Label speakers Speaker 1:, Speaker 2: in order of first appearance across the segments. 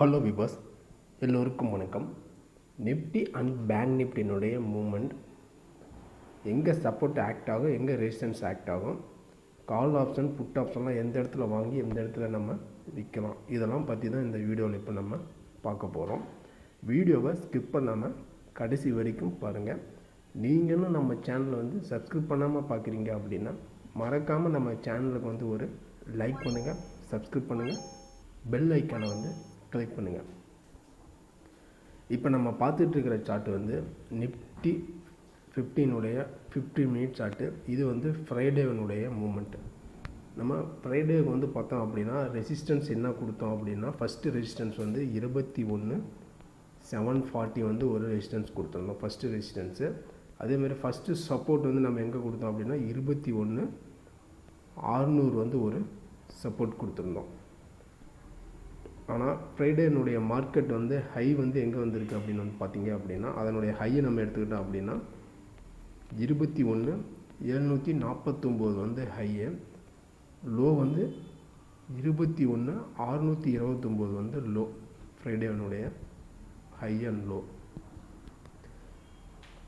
Speaker 1: Hello விபாஸ் எல்லோருக்கும் வணக்கம். நிஃப்டி அண்ட் பேங்க் நிஃப்டினுடைய மூமெண்ட் எங்கே சப்போர்ட் ஆக்ட் ஆகும் எங்கே ரெசிஸ்டன்ஸ் ஆக்ட் ஆகும். கால் ஆப்ஷன் புட் ஆப்ஷன்லாம் எந்த இடத்துல வாங்கி எந்த இடத்துல நம்ம விற்கலாம். இதெல்லாம் பற்றி தான் இந்த வீடியோவில் இப்போ நம்ம பார்க்க போகிறோம் வீடியோவை ஸ்கிப் பண்ணாமல் கடைசி வரைக்கும் பாருங்கள் நீங்களும் நம்ம சேனலை வந்து சப்ஸ்கிரைப் பண்ணாமல் பார்க்குறீங்க அப்படின்னா மறக்காமல் நம்ம சேனலுக்கு வந்து ஒரு லைக் பண்ணுங்கள் சப்ஸ்கிரைப் பண்ணுங்கள் பெல் ஐக்கானை வந்து கிளிக் பண்ணுங்கள் இப்போ நம்ம பார்த்துட்டு இருக்கிற சார்ட் வந்து நிஃப்டி ஃபிஃப்டினுடைய ஃபிஃப்டி மினிட் சார்ட்டு இது வந்து ஃப்ரைடேவனுடைய மூமெண்ட்டு நம்ம ஃப்ரைடேவுக்கு வந்து பார்த்தோம் அப்படின்னா ரெசிஸ்டன்ஸ் என்ன கொடுத்தோம் அப்படின்னா ஃபஸ்ட்டு ரெசிஸ்டன்ஸ் வந்து இருபத்தி ஒன்று செவன் ஃபார்ட்டி வந்து ஒரு ரெசிஸ்டன்ஸ் கொடுத்துருந்தோம் ஃபஸ்ட்டு ரெசிஸ்டன்ஸு அதேமாதிரி ஃபஸ்ட்டு சப்போர்ட் வந்து நம்ம எங்கே கொடுத்தோம் அப்படின்னா இருபத்தி ஒன்று ஆறுநூறு வந்து ஒரு சப்போர்ட் கொடுத்துருந்தோம். ஆனால் ஃப்ரைடேனுடைய மார்க்கெட் வந்து ஹை வந்து எங்கே வந்திருக்கு அப்படின்னு வந்து பார்த்தீங்க அப்படின்னா அதனுடைய ஹையை நம்ம எடுத்துக்கிட்டோம் அப்படின்னா இருபத்தி ஒன்று எழுநூற்றி நாற்பத்தொம்போது வந்து ஹையு லோ வந்து இருபத்தி ஒன்று அறுநூற்றி இருபத்தொம்போது வந்து லோ ஃப்ரைடேனுடைய ஹை அண்ட் லோ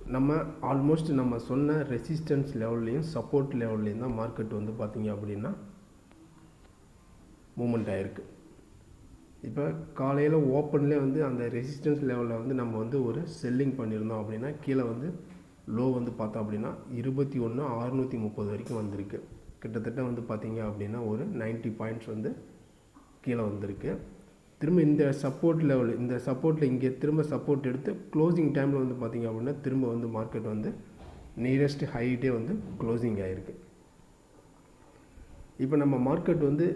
Speaker 1: நம்ம ஆல்மோஸ்ட் நம்ம சொன்ன ரெசிஸ்டன்ஸ் லெவல்லையும் சப்போர்ட் லெவல்லையும் தான் மார்க்கெட் வந்து பார்த்திங்க அப்படின்னா மூமெண்ட் ஆகிருக்கு இப்போ காலையில் ஓப்பன்லேயே வந்து அந்த ரெசிஸ்டன்ஸ் லெவலில் வந்து நம்ம வந்து ஒரு செல்லிங் பண்ணியிருந்தோம் அப்படின்னா கீழே வந்து லோ வந்து பார்த்தோம் அப்படின்னா இருபத்தி ஒன்று அறுநூற்றி முப்பது வரைக்கும் வந்திருக்கு. கிட்டத்தட்ட வந்து பார்த்திங்க அப்படின்னா ஒரு 90 பாயிண்ட்ஸ் வந்து கீழே வந்திருக்கு. திரும்ப இந்த சப்போர்ட் லெவல் இந்த சப்போர்ட்டில் இங்கே திரும்ப சப்போர்ட் எடுத்து க்ளோசிங் டைமில் வந்து பார்த்திங்க அப்படின்னா திரும்ப வந்து மார்க்கெட் வந்து நியரஸ்ட் ஹைட்டே வந்து க்ளோசிங் ஆகிருக்கு இப்போ நம்ம மார்க்கெட் வந்து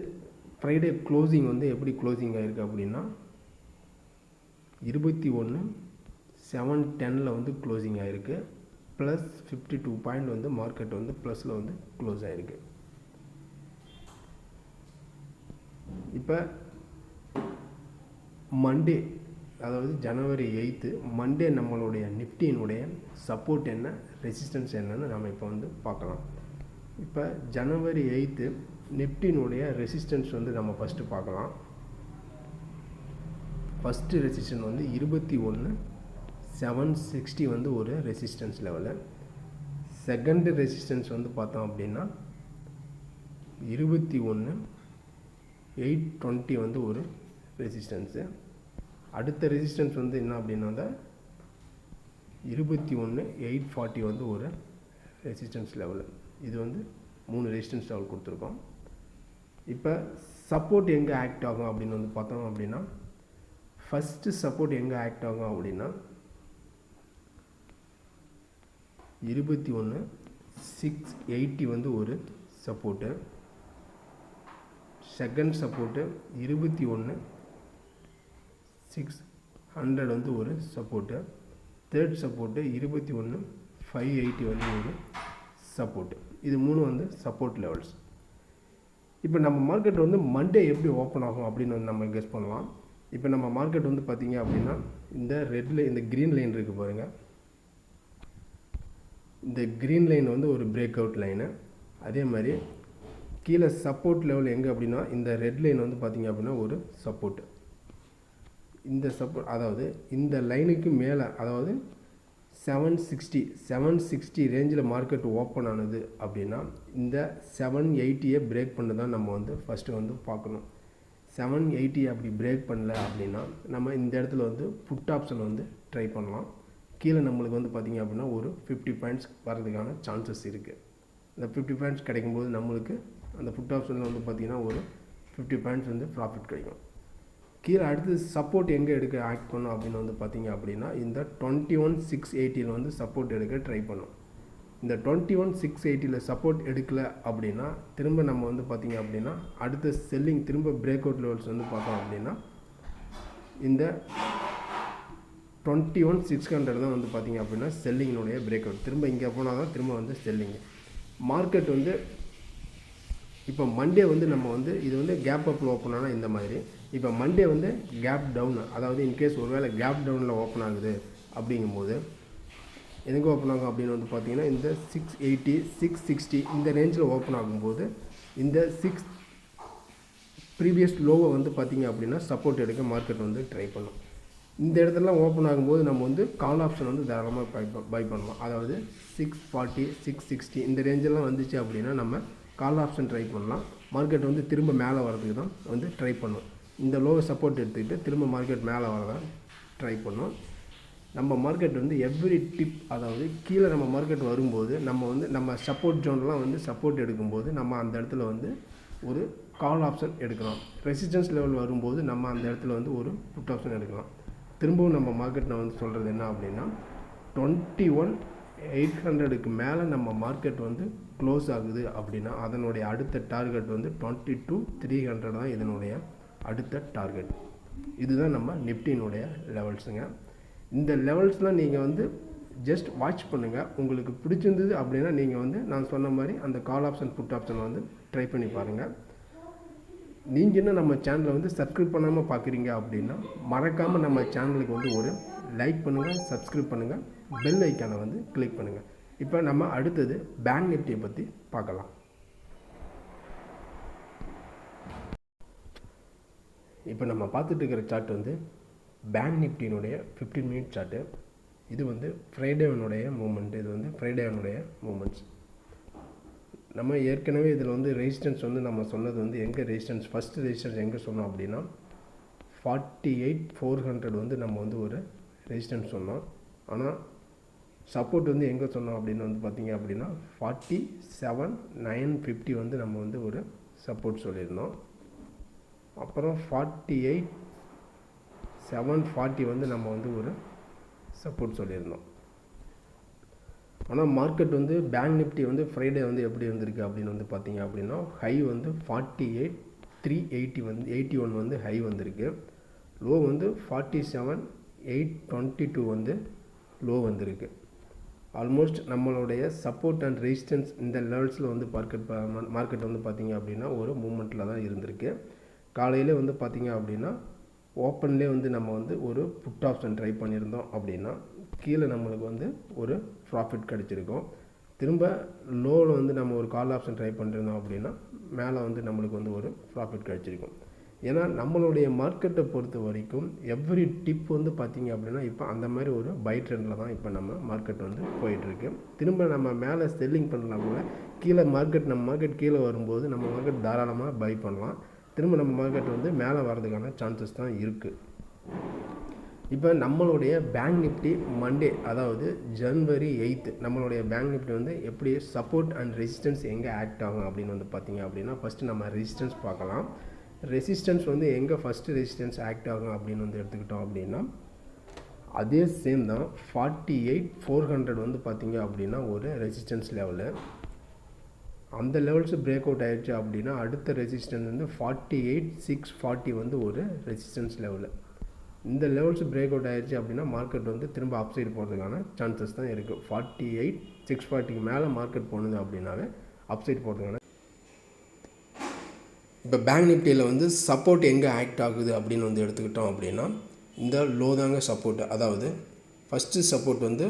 Speaker 1: ஃப்ரைடே க்ளோசிங் வந்து எப்படி க்ளோசிங் ஆகிருக்கு அப்படின்னா இருபத்தி ஒன்று செவன் டெனில் வந்து க்ளோசிங் ஆகிருக்கு ப்ளஸ் ஃபிஃப்டி டூ பாயிண்ட் வந்து மார்க்கெட் வந்து ப்ளஸில் வந்து க்ளோஸ் ஆகிருக்கு இப்போ மண்டே அதாவது ஜனவரி எயித்து மண்டே நம்மளுடைய நிஃப்டியினுடைய சப்போர்ட் என்ன ரெசிஸ்டன்ஸ் என்னன்னு நம்ம இப்போ வந்து பார்க்கலாம். இப்போ ஜனவரி எயித்து நெப்டினுடைய ரெசிஸ்டன்ஸ் வந்து நம்ம ஃபஸ்ட்டு பார்க்கலாம். ஃபஸ்ட்டு ரெசிஸ்டன் வந்து இருபத்தி ஒன்று செவன் சிக்ஸ்டி வந்து ஒரு ரெசிஸ்டன்ஸ் லெவலு செகண்டு ரெசிஸ்டன்ஸ் வந்து பார்த்தோம் அப்படின்னா இருபத்தி ஒன்று எயிட் டுவெண்ட்டி வந்து ஒரு ரெசிஸ்டன்ஸு அடுத்த ரெசிஸ்டன்ஸ் வந்து என்ன அப்படின்னா இருபத்தி ஒன்று எயிட் ஃபார்ட்டி வந்து ஒரு ரெசிஸ்டன்ஸ் லெவலு இது வந்து மூணு ரெசிஸ்டன்ஸ் லெவல் கொடுத்துருக்கோம். இப்போ சப்போர்ட் எங்கே ஆக்ட் ஆகும் அப்படின்னு வந்து பார்த்தோம் அப்படின்னா ஃபஸ்ட்டு சப்போர்ட் எங்கே ஆக்ட் ஆகும் அப்படின்னா இருபத்தி ஒன்று சிக்ஸ் எயிட்டி வந்து ஒரு சப்போர்ட்டு செகண்ட் சப்போர்ட்டு இருபத்தி ஒன்று சிக்ஸ் ஹண்ட்ரட் வந்து ஒரு சப்போர்ட்டு தேர்ட் சப்போர்ட்டு இருபத்தி ஒன்று ஃபைவ் எயிட்டி வந்து ஒரு சப்போர்ட்டு இது மூணு வந்து சப்போர்ட் லெவல்ஸ் இப்போ நம்ம மார்க்கெட் வந்து மண்டே எப்படி ஓப்பன் ஆகும் அப்படின்னு வந்து நம்ம கெஸ் பண்ணலாம். இப்போ நம்ம மார்க்கெட் வந்து பார்த்திங்க அப்படின்னா இந்த ரெட்டில் இந்த க்ரீன் லைன் இருக்குது பாருங்கள் இந்த க்ரீன் லைன் வந்து ஒரு பிரேக் அவுட் லைனு அதே மாதிரி கீழே சப்போர்ட் லெவல் எங்கே அப்படின்னா இந்த ரெட் லைன் வந்து பார்த்திங்க அப்படின்னா ஒரு சப்போர்ட்டு இந்த சப்போர்ட் அதாவது இந்த லைனுக்கு மேலே அதாவது செவன் சிக்ஸ்டி செவன் சிக்ஸ்டி ரேஞ்சில் மார்க்கெட் ஓப்பன் ஆனது அப்படின்னா இந்த செவன் எயிட்டியை பிரேக் பண்ண தான் நம்ம வந்து ஃபஸ்ட்டு வந்து பார்க்கணும். செவன் எயிட்டி அப்படி பிரேக் பண்ணல அப்படின்னா நம்ம இந்த இடத்துல வந்து புட் ஆப்ஷன் வந்து ட்ரை பண்ணலாம். கீழே நம்மளுக்கு வந்து பார்த்திங்க அப்படின்னா ஒரு ஃபிஃப்டி பாயிண்ட்ஸ் வரதுக்கான சான்சஸ் இருக்குது இந்த ஃபிஃப்டி பாயிண்ட்ஸ் கிடைக்கும்போது நம்மளுக்கு அந்த புட் ஆப்ஷனில் வந்து பார்த்திங்கன்னா ஒரு ஃபிஃப்டி பாயிண்ட்ஸ் வந்து ப்ராஃபிட் கிடைக்கும். கீழே அடுத்து சப்போர்ட் எங்கே எடுக்க ஆக்ட் பண்ணும் அப்படின்னு வந்து பார்த்தீங்க அப்படின்னா இந்த டுவெண்ட்டி ஒன் சிக்ஸ் எயிட்டியில் வந்து சப்போர்ட் எடுக்க ட்ரை பண்ணும். இந்த டுவெண்ட்டி ஒன் சிக்ஸ் எயிட்டியில் சப்போர்ட் எடுக்கல அப்படின்னா திரும்ப நம்ம வந்து பார்த்திங்க அப்படின்னா அடுத்த செல்லிங் திரும்ப பிரேக் அவுட் லெவல்ஸ் வந்து பார்த்தோம் அப்படின்னா இந்த டுவெண்ட்டி ஒன் சிக்ஸ் ஹண்ட்ரட் தான் வந்து பார்த்திங்க அப்படின்னா செல்லிங்கினுடைய பிரேக் அவுட் திரும்ப இங்கே போனால் தான் திரும்ப வந்து செல்லிங் மார்க்கெட் வந்து இப்போ மண்டே வந்து நம்ம வந்து இது வந்து கேப் அப்பில் ஓப்பன் ஆனால் இந்த மாதிரி. இப்போ மண்டே வந்து கேப் டவுன் அதாவது இன்கேஸ் ஒருவேளை கேப் டவுனில் ஓப்பன் ஆகுது அப்படிங்கும்போது எதுக்கு ஓப்பன் ஆகும் அப்படின்னு வந்து பார்த்தீங்கன்னா இந்த சிக்ஸ் எயிட்டி சிக்ஸ் சிக்ஸ்டி இந்த ரேஞ்சில் ஓப்பன் ஆகும்போது இந்த சிக்ஸ் ப்ரீவியஸ் லோவை வந்து பார்த்திங்க அப்படின்னா சப்போர்ட் எடுக்க மார்க்கெட் வந்து ட்ரை பண்ணும் இந்த இடத்துலலாம் ஓப்பன் ஆகும்போது நம்ம வந்து கால் ஆப்ஷன் வந்து தாராளமாக பை பை பண்ணலாம். அதாவது சிக்ஸ் ஃபார்ட்டி சிக்ஸ் சிக்ஸ்டி இந்த ரேஞ்செல்லாம் வந்துச்சு அப்படின்னா நம்ம கால் ஆப்ஷன் ட்ரை பண்ணலாம். மார்க்கெட் வந்து திரும்ப மேலே வரதுக்கு தான் வந்து ட்ரை பண்ணும். இந்த லோவை சப்போர்ட் எடுத்துக்கிட்டு திரும்ப மார்க்கெட் மேலே வரதான் ட்ரை பண்ணும். நம்ம மார்க்கெட் வந்து எவ்ரி டிப் அதாவது கீழே நம்ம மார்க்கெட் வரும்போது நம்ம வந்து நம்ம சப்போர்ட் ஜோன்லாம் வந்து சப்போர்ட் எடுக்கும்போது நம்ம அந்த இடத்துல வந்து ஒரு கால் ஆப்ஷன் எடுக்கலாம். ரெசிஸ்டன்ஸ் லெவல் வரும்போது நம்ம அந்த இடத்துல வந்து ஒரு புட் ஆப்ஷன் எடுக்கலாம். திரும்பவும் நம்ம மார்க்கெட் நான் வந்து சொல்கிறது என்ன அப்படின்னா டுவெண்ட்டி ஒன் எயிட் ஹண்ட்ரடுக்கு மேலே நம்ம மார்க்கெட் வந்து க்ளோஸ் ஆகுது அப்படின்னா அதனுடைய அடுத்த டார்கெட் வந்து டுவெண்ட்டி டூ த்ரீ ஹண்ட்ரட் தான் இதனுடைய அடுத்த டார்கெட் இதுதான் நம்ம நிஃப்டினுடைய லெவல்ஸுங்க இந்த லெவல்ஸ்லாம் நீங்கள் வந்து ஜஸ்ட் வாட்ச் பண்ணுங்கள் உங்களுக்கு பிடிச்சிருந்தது அப்படின்னா நீங்கள் வந்து நான் சொன்ன மாதிரி அந்த கால் ஆப்ஷன் புட் ஆப்ஷன் வந்து ட்ரை பண்ணி பாருங்கள் நீங்கள் இன்னும் நம்ம சேனலை வந்து சப்ஸ்கிரைப் பண்ணாமல் பார்க்குறீங்க அப்படின்னா மறக்காமல் நம்ம சேனலுக்கு வந்து ஒரு லைக் பண்ணுங்கள் சப்ஸ்கிரைப் பண்ணுங்கள் பெல் ஐக்கானை வந்து கிளிக் பண்ணுங்கள் இப்போ நம்ம அடுத்தது பேங்க் நிஃப்டியை பற்றி பார்க்கலாம். இப்போ நம்ம பார்த்துட்டு இருக்கிற சார்ட் வந்து பேங்க் நிஃப்டினுடைய ஃபிஃப்டீன் மினிட் சார்ட்டு இது வந்து ஃப்ரைடேவனுடைய மூமெண்ட் இது வந்து ஃப்ரைடேவனுடைய மூமெண்ட்ஸ் நம்ம ஏற்கனவே இதில் வந்து ரெசிஸ்டன்ஸ் வந்து நம்ம சொன்னது வந்து எங்கே ரெசிஸ்டன்ஸ் ஃபஸ்ட்டு ரெசிஸ்டன்ஸ் எங்கே சொன்னோம் அப்படின்னா ஃபார்ட்டி எயிட் ஃபோர் ஹண்ட்ரட் வந்து நம்ம வந்து ஒரு ரெசிஸ்டன்ஸ் சொன்னோம். ஆனால் சப்போர்ட் வந்து எங்கே சொன்னோம் அப்படின்னு வந்து பார்த்திங்க அப்படின்னா ஃபார்ட்டி செவன் நைன் ஃபிஃப்டி வந்து நம்ம வந்து ஒரு சப்போர்ட் சொல்லியிருந்தோம். அப்புறம் ஃபார்ட்டி எயிட் செவன் ஃபார்ட்டி வந்து நம்ம வந்து ஒரு சப்போர்ட் சொல்லியிருந்தோம். ஆனால் மார்க்கெட் வந்து பேங்க் நிஃப்டி வந்து ஃப்ரைடே வந்து எப்படி இருந்திருக்கு அப்படின்னு வந்து பார்த்தீங்க அப்படின்னா ஹை வந்து ஃபார்ட்டி எயிட் த்ரீ எயிட்டி வந்து எயிட்டி ஒன் வந்து ஹை வந்திருக்கு. லோ வந்து forty seven eight twenty two வந்து லோ வந்திருக்கு. ஆல்மோஸ்ட் நம்மளுடைய சப்போர்ட் அண்ட் ரெசிஸ்டன்ஸ் இந்த லெவல்ஸில் வந்து மார்க்கெட் மார்க்கெட் வந்து பார்த்திங்க அப்படின்னா ஒரு மூமெண்ட்டில் தான் இருந்திருக்கு. காலையில் வந்து பார்த்திங்க அப்படின்னா ஓப்பன்லேயே வந்து நம்ம வந்து ஒரு புட் ஆப்ஷன் ட்ரை பண்ணியிருந்தோம் அப்படின்னா கீழே நம்மளுக்கு வந்து ஒரு ப்ராஃபிட் கிடச்சிருக்கும். திரும்ப லோவில் வந்து நம்ம ஒரு கால் ஆப்ஷன் ட்ரை பண்ணிருந்தோம் அப்படின்னா மேலே வந்து நம்மளுக்கு வந்து ஒரு ப்ராஃபிட் கிடச்சிருக்கும். ஏன்னா நம்மளுடைய மார்க்கெட்டை பொறுத்த வரைக்கும் எவ்ரி டிப் வந்து பார்த்திங்க அப்படின்னா இப்போ அந்த மாதிரி ஒரு பை ட்ரெண்டில் தான் இப்போ நம்ம மார்க்கெட் வந்து போயிட்டுருக்கு. திரும்ப நம்ம மேலே செல்லிங் பண்ணலாம் கூட கீழே மார்க்கெட் நம்ம மார்க்கெட் கீழே வரும்போது நம்ம மார்க்கெட் தாராளமாக பை பண்ணலாம். திரும்ப நம்ம மார்க்கெட் வந்து மேலே வர்றதுக்கான சான்சஸ் தான் இருக்குது இப்போ நம்மளுடைய பேங்க் நிஃப்டி மண்டே அதாவது ஜன்வரி எயித்து நம்மளுடைய பேங்க் நிஃப்டி வந்து எப்படி சப்போர்ட் அண்ட் ரெசிஸ்டன்ஸ் எங்கே ஆக்ட் ஆகும் அப்படின்னு வந்து பார்த்திங்க அப்படின்னா ஃபஸ்ட்டு நம்ம ரெசிஸ்டன்ஸ் பார்க்கலாம். ரெசிஸ்டன்ஸ் வந்து எங்கே ஃபஸ்ட்டு ரெசிஸ்டன்ஸ் ஆக்ட் ஆகும் அப்படின்னு வந்து எடுத்துக்கிட்டோம் அப்படின்னா அதே சேம் தான். ஃபார்ட்டி எயிட் ஃபோர் ஹண்ட்ரட் வந்து பார்த்திங்க அப்படின்னா ஒரு ரெசிஸ்டன்ஸ் லெவலு அந்த லெவல்ஸ் பிரேக் அவுட் ஆயிடுச்சு அப்படின்னா அடுத்த ரெசிஸ்டன்ஸ் வந்து ஃபார்ட்டி எயிட் சிக்ஸ் ஃபார்ட்டி வந்து ஒரு ரெசிஸ்டன்ஸ் லெவலு இந்த லெவல்ஸ் பிரேக் அவுட் ஆயிடுச்சு அப்படின்னா மார்க்கெட் வந்து திரும்ப அப் சைடு போகிறதுக்கான சான்சஸ் தான் இருக்குது ஃபார்ட்டி எயிட் சிக்ஸ் ஃபார்ட்டிக்கு மேலே மார்க்கெட் போனது அப்படின்னாவே அப் சைடு போகிறதுக்கான இப்போ பேங்க் நிஃப்டியில் வந்து சப்போர்ட் எங்கே ஆக்ட் ஆகுது அப்படின்னு வந்து எடுத்துக்கிட்டோம் அப்படின்னா இந்த லோ தாங்க சப்போர்ட் அதாவது ஃபஸ்ட்டு சப்போர்ட் வந்து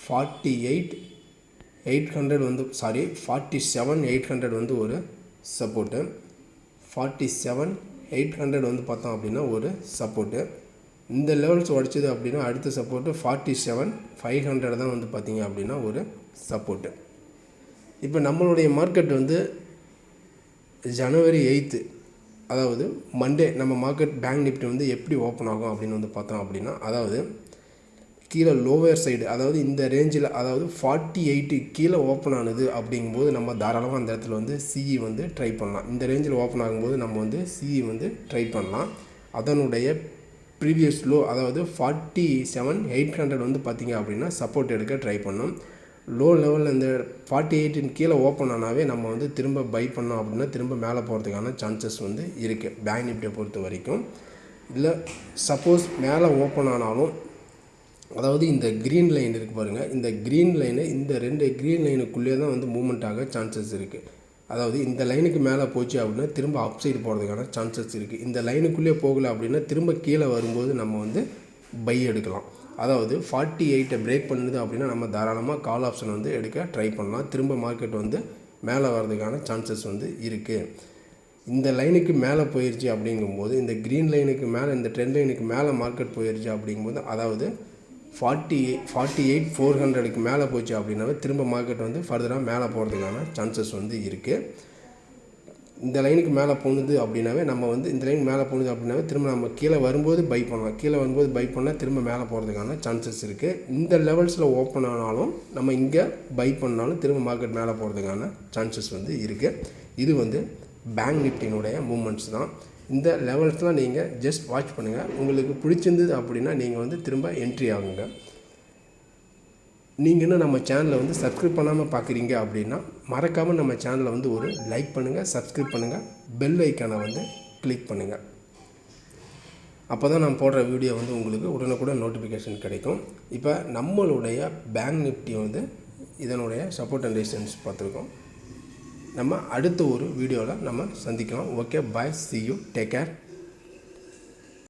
Speaker 1: ஃபார்ட்டி எயிட் எயிட் ஹண்ட்ரட் வந்து sorry forty seven eight hundred வந்து ஒரு support forty seven eight hundred வந்து பார்த்தோம் அப்படின்னா ஒரு சப்போர்ட்டு இந்த லெவல்ஸ் உடச்சிது அப்படின்னா அடுத்த support forty seven five hundred தான் வந்து பார்த்திங்க அப்படின்னா ஒரு சப்போர்ட்டு இப்போ நம்மளுடைய மார்க்கெட் வந்து ஜனவரி எயித்து அதாவது மண்டே நம்ம மார்க்கெட் பேங்க் நிஃப்டி வந்து எப்படி ஓப்பன் ஆகும் அப்படின்னு வந்து பார்த்தோம் அப்படின்னா அதாவது கீழே லோவர் சைடு அதாவது இந்த ரேஞ்சில் அதாவது ஃபார்ட்டி எயிட்டு கீழே ஓப்பன் ஆனது அப்படிங்கும்போது நம்ம தாராளமாக அந்த இடத்துல வந்து சிஇ வந்து ட்ரை பண்ணலாம். இந்த ரேஞ்சில் ஓப்பன் ஆகும்போது நம்ம வந்து சிஇ வந்து ட்ரை பண்ணலாம். அதனுடைய ப்ரீவியஸ் லோ அதாவது ஃபார்ட்டி செவன் எயிட் ஹண்ட்ரட் வந்து பார்த்திங்க அப்படின்னா சப்போர்ட் எடுக்க ட்ரை பண்ணோம் லோ லெவலில் இந்த ஃபார்ட்டி எயிட்டின் கீழே ஓப்பன் ஆனாவே நம்ம வந்து திரும்ப பை பண்ணோம் அப்படின்னா திரும்ப மேலே போகிறதுக்கான சான்சஸ் வந்து இருக்குது பேங்க் நிஃப்டியை பொறுத்த வரைக்கும். இல்லை சப்போஸ் மேலே ஓப்பன் ஆனாலும் அதாவது இந்த க்ரீன் லைன் இருக்குது பாருங்கள் இந்த க்ரீன் லைனு இந்த ரெண்டு க்ரீன் லைனுக்குள்ளே தான் வந்து மூவ்மெண்ட் ஆக சான்சஸ் இருக்குது அதாவது இந்த லைனுக்கு மேலே போச்சு அப்படின்னா திரும்ப அப் சைடு போகிறதுக்கான சான்சஸ் இருக்குது இந்த லைனுக்குள்ளேயே போகலை அப்படின்னா திரும்ப கீழே வரும்போது நம்ம வந்து பை எடுக்கலாம். அதாவது ஃபார்ட்டி எயிட்டை பிரேக் பண்ணுது அப்படின்னா நம்ம தாராளமாக கால் ஆப்ஷன் வந்து எடுக்க ட்ரை பண்ணலாம். திரும்ப மார்க்கெட் வந்து மேலே வர்றதுக்கான சான்சஸ் வந்து இருக்குது இந்த லைனுக்கு மேலே போயிடுச்சு அப்படிங்கும்போது இந்த க்ரீன் லைனுக்கு மேலே இந்த ட்ரெண்ட் லைனுக்கு மேலே மார்க்கெட் போயிடுச்சு அப்படிங்கும்போது அதாவது ஃபார்ட்டி ஃபார்ட்டி எயிட் ஃபோர் ஹண்ட்ரடுக்கு மேலே போச்சு அப்படின்னாவே திரும்ப மார்க்கெட் வந்து ஃபர்தராக மேலே போகிறதுக்கான சான்சஸ் வந்து இருக்குது இந்த லைனுக்கு மேலே போணுது அப்படின்னாவே நம்ம வந்து இந்த லைன் மேலே போணுது அப்படின்னாவே திரும்ப நம்ம கீழே வரும்போது பை பண்ணலாம். கீழே வரும்போது பை பண்ணால் திரும்ப மேலே போகிறதுக்கான சான்சஸ் இருக்குது இந்த லெவல்ஸில் ஓப்பன் ஆனாலும் நம்ம இங்கே பை பண்ணாலும் திரும்ப மார்க்கெட் மேலே போகிறதுக்கான சான்சஸ் வந்து இருக்குது இது வந்து பேங்க் நிஃப்டினுடைய மூமெண்ட்ஸ் தான். இந்த லெவல்ஸ்லாம் நீங்கள் ஜஸ்ட் வாட்ச் பண்ணுங்கள் உங்களுக்கு பிடிச்சிருந்தது அப்படின்னா நீங்கள் வந்து திரும்ப என்ட்ரி ஆகுங்க. நீங்கள் இன்னும் நம்ம சேனலை வந்து சப்ஸ்கிரைப் பண்ணாமல் பார்க்குறீங்க அப்படின்னா மறக்காமல் நம்ம சேனலை வந்து ஒரு லைக் பண்ணுங்கள் சப்ஸ்கிரைப் பண்ணுங்கள் பெல் ஐக்கானை வந்து கிளிக் பண்ணுங்கள் அப்போ தான் நான் போடுற வீடியோ வந்து உங்களுக்கு உடனுக்குடன் நோட்டிஃபிகேஷன் கிடைக்கும். இப்போ நம்மளுடைய பேங்க் நிஃப்டி வந்து இதனுடைய சப்போர்ட் அண்ட் ரெசிஸ்டன்ஸ் பார்த்துருக்கோம். நம்ம அடுத்த ஒரு வீடியோவில் நம்ம சந்திக்கலாம். Okay bye see you take care